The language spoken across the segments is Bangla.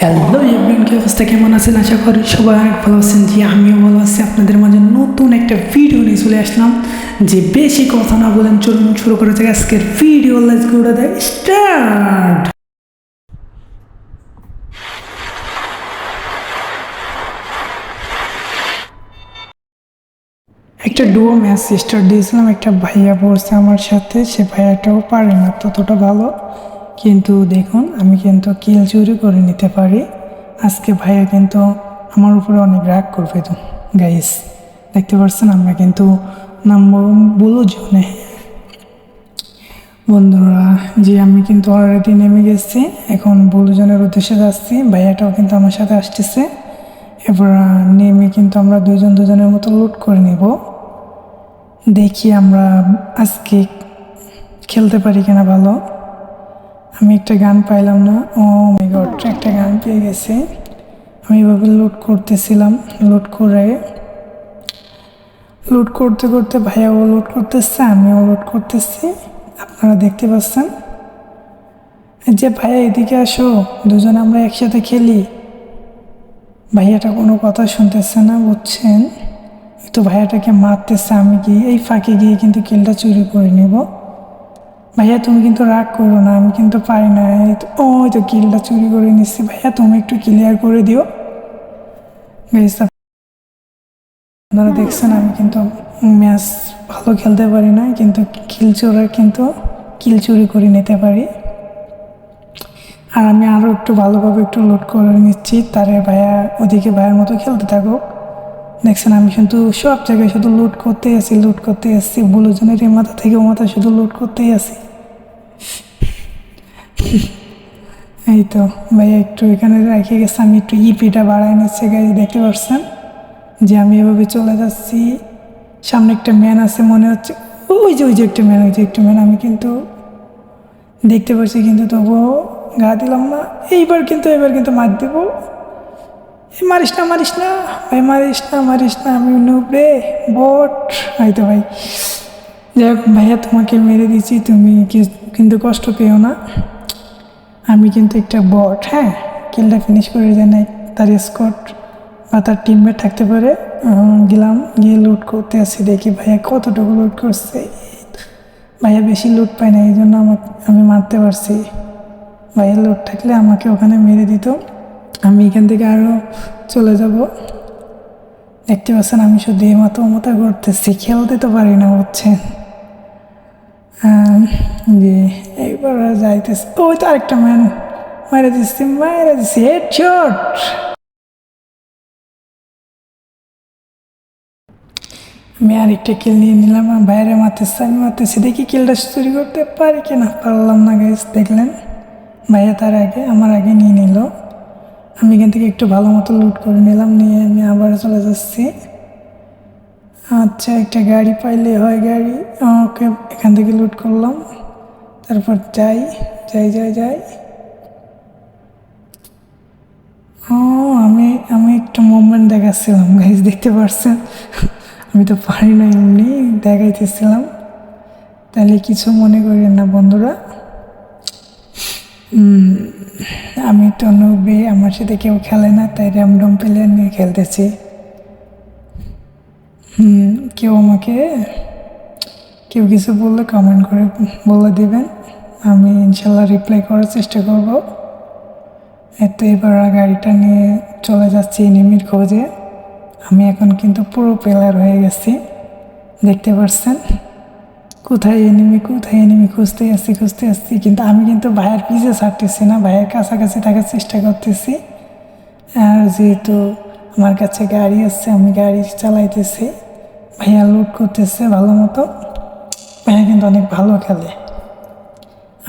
হ্যালো এভরিন কি অবস্থা? কেমন আছেন? আশা করি সবাই অনেক ভালো আছেন। জি, আমিও ভালো আছি। আপনাদের মাঝে নতুন একটা ভিডিও নিয়ে চলে আসলাম। যে বেশি কথা না বলেন, চলুন শুরু করে যাক আজকের video go to the start একটা ডুয়ো ম্যাচ স্টার্ট দিয়েছিলাম। একটা ভাইয়া পড়ছে আমার সাথে। সে ভাইয়াটাও পারে না, ততটা ভালো। কিন্তু দেখুন, আমি কিন্তু কিল চুরি করে নিতে পারি। আজকে ভাইয়া কিন্তু আমার উপরে অনেক রাগ করবে তো গাইস দেখতে পাচ্ছেন, আমরা কিন্তু নামবো বলো জনে। বন্ধুরা যে আমি কিন্তু অলরেডি নেমে গেছি। এখন বলুজনের উদ্দেশ্যে যাচ্ছি। ভাইয়াটাও কিন্তু আমার সাথে আসতেছে। এবার নেমে কিন্তু আমরা দুজন দুজনের মতো লুট করে নেব। দেখি আমরা আজকে খেলতে পারি কিনা ভালো। আমি একটা গান পাইলাম না। ও মাই গড একটা গান পেয়ে গেছি। আমি এভাবে লুট করতেছিলাম লোড করে। লোড করতে করতে ভাইয়াও লোড করতেছে, আমিও লোড করতেছি। আপনারা দেখতে পাচ্ছেন? যে ভাইয়া এদিকে আসো, দুজন আমরা একসাথে খেলি। ভাইয়াটা কোনো কথা শুনতেছে না, বুঝছেন? তো ভাইয়াটাকে মারতেছে, আমি গিয়ে এই ফাঁকে গিয়ে কিন্তু কিলটা চুরি করে নেব। ভাইয়া, তুমি কিন্তু রাগ করো না, আমি কিন্তু পারি না। ও তো কিলটা চুরি করে নিচ্ছি। ভাইয়া, তুমি একটু ক্লিয়ার করে দিও। আপনারা দেখছেন, আমি কিন্তু ম্যাচ ভালো খেলতে পারি না কিন্তু কিল চোরার কিন্তু কিল চুরি করে নিতে পারি। আর আমি আরও একটু ভালোভাবে একটু লোড করে নিচ্ছি। তারে ভাইয়া, ওদিকে ভাইয়ের মতো খেলতে থাকুক। দেখছেন, আমি কিন্তু সব জায়গায় শুধু লুট করতেই আছি লুট করতেই আসছি বুলুজনের এই মাথা থেকে ও মাথা শুধু লুট করতেই আছি। এই তো ভাইয়া একটু এখানে রেখে গেছে, আমি একটু ইপিটা বাড়াই নিচ্ছে গাড়ি দেখতে পাচ্ছেন? যে আমি এভাবে চলে যাচ্ছি। সামনে একটা ম্যান আছে, মনে হচ্ছে, ওই যে ওই যে একটা ম্যান ওই যে একটা ম্যান আমি কিন্তু দেখতে পাচ্ছি, কিন্তু তবুও গা দিলাম না। এইবার কিন্তু এবার কিন্তু মার দেবো। মারিস না মারিস না, ভাই মারিস না মারিস না, আমি নুবরে বট। হয়তো ভাই, যাই হোক ভাইয়া, তোমাকে মেরে দিচ্ছি তুমি কিন্তু কষ্ট পেও না। আমি কিন্তু একটা বট হ্যাঁ? কিলটা ফিনিশ করে যায় না তার স্কট বা তার টিমমেট থাকতে পারে। গেলাম, গিয়ে লুট করতে আসি, দেখি ভাইয়া কতটুকু লুট করছে। ভাইয়া বেশি লুট পায় না, এই জন্য আমাকে আমি মারতে পারছি। ভাইয়ের লুট থাকলে আমাকে ওখানে মেরে দিত। আমি এখান থেকে আরও চলে যাব। দেখতে পাচ্ছেন আমি শুধু এই মতো মতো করতেছি খেলতে তো পারি না আম, যে এইবার যাইতেছে। ওই তো আরেকটা ম্যান মারা দিচ্ছি মারা দিচ্ছি হেড শট আমি আরেকটা কিল নিয়ে নিলাম বাইরে মারতেছি আমি মারতেছি। দেখি কিলটা চুরি করতে পারি কিনা পারলাম না গাইস দেখলেন। ভাইয়া তার আগে আমার আগে নিয়ে নিল। আমি এখান থেকে একটু ভালো মতো লুট করে নিলাম, নিয়ে আমি আবার চলে যাচ্ছি। আচ্ছা একটা গাড়ি পাইলে হয় গাড়ি। ওকে, এখান থেকে লুট করলাম। তারপর যাই যাই যাই যাই। ও, আমি আমি একটা মুভমেন্ট দেখাচ্ছিলাম গাইজ দেখতে পারছেন? আমি তো পারি না এমনি দেখাইতেছিলাম। তাহলে কিছু মনে করেন না বন্ধুরা। আমি তো নবে আমার সাথে কেউ খেলে না, তাই র্যামডম প্লেয়ার নিয়ে খেলতেছি। হুম, কেউ আমাকে কেউ কিছু বললে কমেন্ট করে বলে দিবেন। আমি ইনশাল্লাহ রিপ্লাই করার চেষ্টা করব। এত এবার গাড়িটা নিয়ে চলে যাচ্ছি এনিমির খোঁজে। আমি এখন কিন্তু পুরো প্লেয়ার হয়ে গেছি। দেখতে পাচ্ছেন কোথায় এনিমি কোথায় এনিমি খুঁজতে আসছি খুঁজতে আসছি। কিন্তু আমি কিন্তু ভাইয়ের পিছে ছাড়তেছি না, ভাইয়ের কাছাকাছি থাকার চেষ্টা করতেছি। আর যেহেতু আমার কাছে গাড়ি আছে, আমি গাড়ি চালাইতেছি। ভাইয়া লুট করতেছে ভালো মতো। ভাইয়া কিন্তু অনেক ভালো খেলে।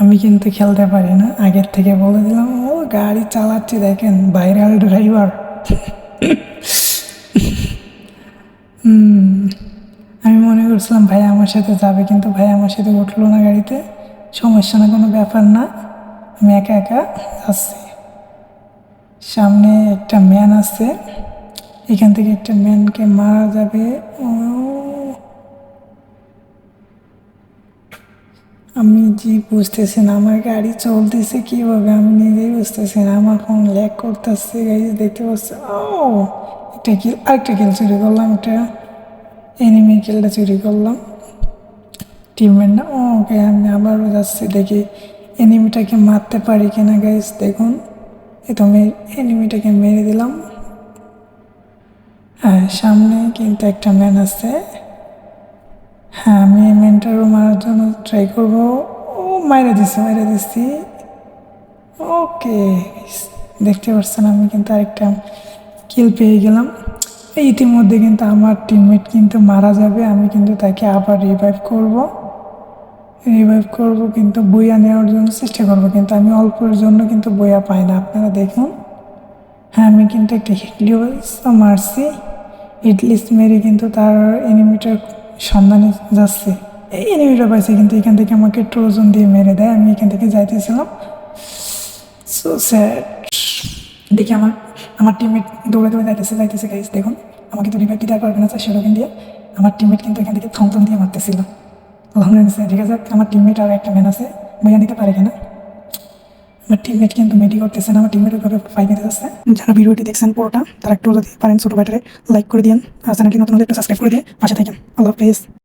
আমি কিন্তু খেলতে পারি না। আগের থেকে বলে দিলাম, ও, গাড়ি চালাচ্ছি, দেখেন ভাইরাল ড্রাইভার আমি মনে করছিলাম ভাই আমার সাথে যাবে, কিন্তু ভাই আমার সাথে উঠল না গাড়িতে। সমস্যা না, কোনো ব্যাপার না। আমি একা একা যাচ্ছি। সামনে একটা ম্যান আছে। এখান থেকে একটা ম্যানকে মারা যাবে। আমি জি বুঝতেছি না, আমার গাড়ি চলতেছে কীভাবে আমি নিজেই বুঝতেছি না। আমার ফোন ল্যাক করতেছে, গাড়ি দেখতে পাচ্ছি। ও একটা কিল আরেকটা কিল চুরি করলাম একটা এনিমি কিলটা চুরি করলাম। টিমমেট না ওকে, আমি আবারও যাচ্ছি, দেখি এনিমিটাকে মারতে পারি কিনা গাইস দেখুন। এ তো আমি এনিমিটাকে মেরে দিলাম। হ্যাঁ সামনে কিন্তু একটা ম্যান আছে। হ্যাঁ আমি এই ম্যানটারও মারার জন্য ট্রাই করব। ও, মাইরে দিছি মাইরে দিছি। ওকে দেখতে পাচ্ছেন, আমি কিন্তু আরেকটা কিল পেয়ে গেলাম। ইতিমধ্যে কিন্তু আমার টিমমেট কিন্তু মারা যাবে। আমি কিন্তু তাকে আবার রিভাইভ করব। রিভাইভ করব কিন্তু বইয়া নেওয়ার জন্য চেষ্টা করব। কিন্তু আমি অল্পের জন্য কিন্তু বইয়া পাই না। আপনারা দেখুন। হ্যাঁ আমি কিন্তু একটা হিটলিস মারছি। হিটলিস মেরে কিন্তু তার এনিমিটার সন্ধানে যাচ্ছে। এই এনিমিটা পাইছে কিন্তু এখান থেকে আমাকে ট্রোজন দিয়ে মেরে দেয়। আমি এখান থেকে যাইতেছিলাম। সো স্যাড দেখি আমার আমার টিমমেট দৌড়ে দৌড়ে যাইতেছে যাইতেছে গাইস দেখুন, আমাকে তো রিভাইভ দিতে পারবে না, চারশো টোকেন দিয়ে। আমার টিমমেট কিন্তু এখান থেকে থমথম দিয়ে মারতেছিল। আলহামদুলিল্লাহ, ঠিক আছে? আমার টিমমেট আর একটা ম্যান আছে, বইয়া দিতে পারে কিনা? আমার টিমমেট কিন্তু মেডি করতেছে না, আমার টিমমেট ওইভাবে নিতে যাচ্ছে। যারা ভিডিওটি দেখছেন পুরোটা, তারা একটু যদি পারেন ছোটো ভাইটারে লাইক করে দিন আর চ্যানেলটি নতুন একটু সাবস্ক্রাইব করে দিয়ে পাশে থাকেন। আল্লাহ হাফেজ।